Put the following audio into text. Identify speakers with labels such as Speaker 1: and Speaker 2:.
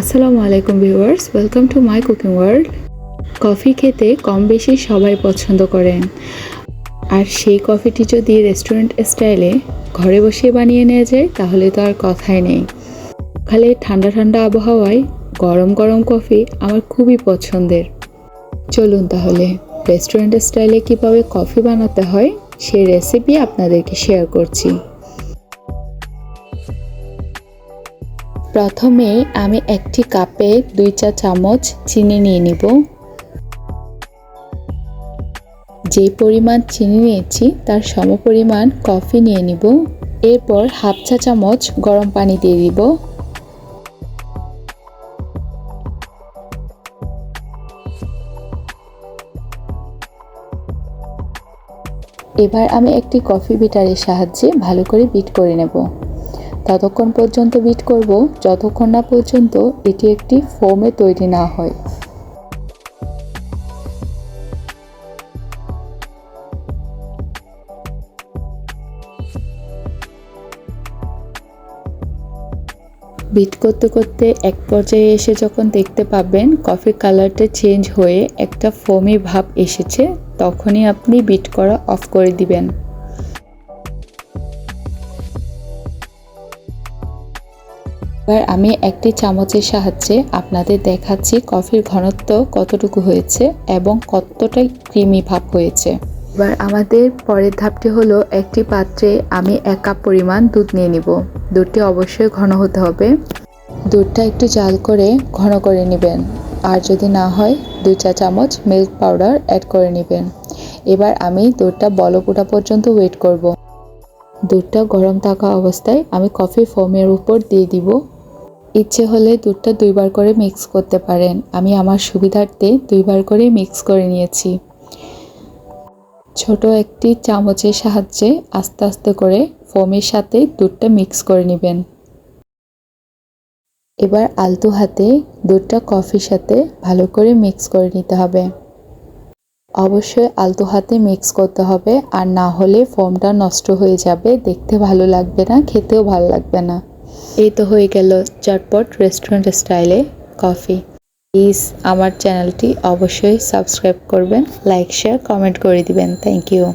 Speaker 1: আসসালামু আলাইকুম viewers welcome to my cooking world coffee খেতে কম বেশি সবাই পছন্দ করেন। আর সেই কফিটি যদি রেস্টুরেন্ট স্টাইলে ঘরে বসে বানিয়ে নেওয়া যায়, তাহলে তো আর কথাই নেই। খালি ঠান্ডা ঠান্ডা আবহাওয়ায় গরম গরম কফি আমার খুবই পছন্দের। চলুন তাহলে রেস্টুরেন্ট স্টাইলে কীভাবে কফি বানাতে হয়, সেই রেসিপি আপনাদেরকে শেয়ার করছি। প্রথমে আমি একটি কাপে দুই চা চামচ চিনি নিয়ে নিব। যে পরিমাণ চিনি নিয়েছি, তার সমপরিমাণ কফি নিয়ে নিব। এরপর হাফ চা চামচ গরম পানি দিয়ে দিব। এবার আমি একটি কফি বিটারের সাহায্যে ভালো করে বিট করে নেব। ততক্ষণ পর্যন্ত বিট করব, যতক্ষণ না পর্যন্ত এটি একটি ফোমে তৈরি না হয়। বিট করতে করতে এক পর্যায়ে এসে যখন দেখতে পাবেন কফির কালারটা চেঞ্জ হয়ে একটা ফোমি ভাব এসেছে, তখনই আপনি বিট করা অফ করে দিবেন। এবার আমি একটি চামচের সাহায্যে আপনাদের দেখাচ্ছি কফির ঘনত্ব কতটুকু হয়েছে এবং কতটাই ক্রিমি ভাব হয়েছে। এবার আমাদের পরের ধাপটি হলো একটি পাত্রে আমি এক কাপ পরিমাণ দুধ নিয়ে নিব। দুধটি অবশ্যই ঘন হতে হবে। দুধটা একটু জাল করে ঘন করে নেবেন। আর যদি না হয়, দুই চা চামচ মিল্ক পাউডার অ্যাড করে নেবেন। এবার আমি দুধটা বলক ওঠা পর্যন্ত ওয়েট করব। দুধটা গরম থাকা অবস্থায় আমি কফি ফোমের উপর দিয়ে দিব। ইচ্ছে হলে দুধটা দুইবার করে মিক্স করতে পারেন। আমি আমার সুবিধার্থে দুইবার করে মিক্স করে নিয়েছি। ছোট একটি চামচের সাহায্যে আস্তে আস্তে করে ফোমের সাথে দুধটা মিক্স করে নেবেন। এবার আলতু হাতে দুধটা কফির সাথে ভালো করে মিক্স করে নিতে হবে। অবশ্যই আলতু হাতে মিক্স করতে হবে, আর না হলে ফোমটা নষ্ট হয়ে যাবে, দেখতে ভালো লাগবে না, খেতেও ভালো লাগবে না। এই তো হয়ে গেল চটপট রেস্টুরেন্ট স্টাইলে কফি প্লিজ আমার চ্যানেলটি অবশ্যই সাবস্ক্রাইব করবেন লাইক শেয়ার কমেন্ট করে দিবেন। Thank you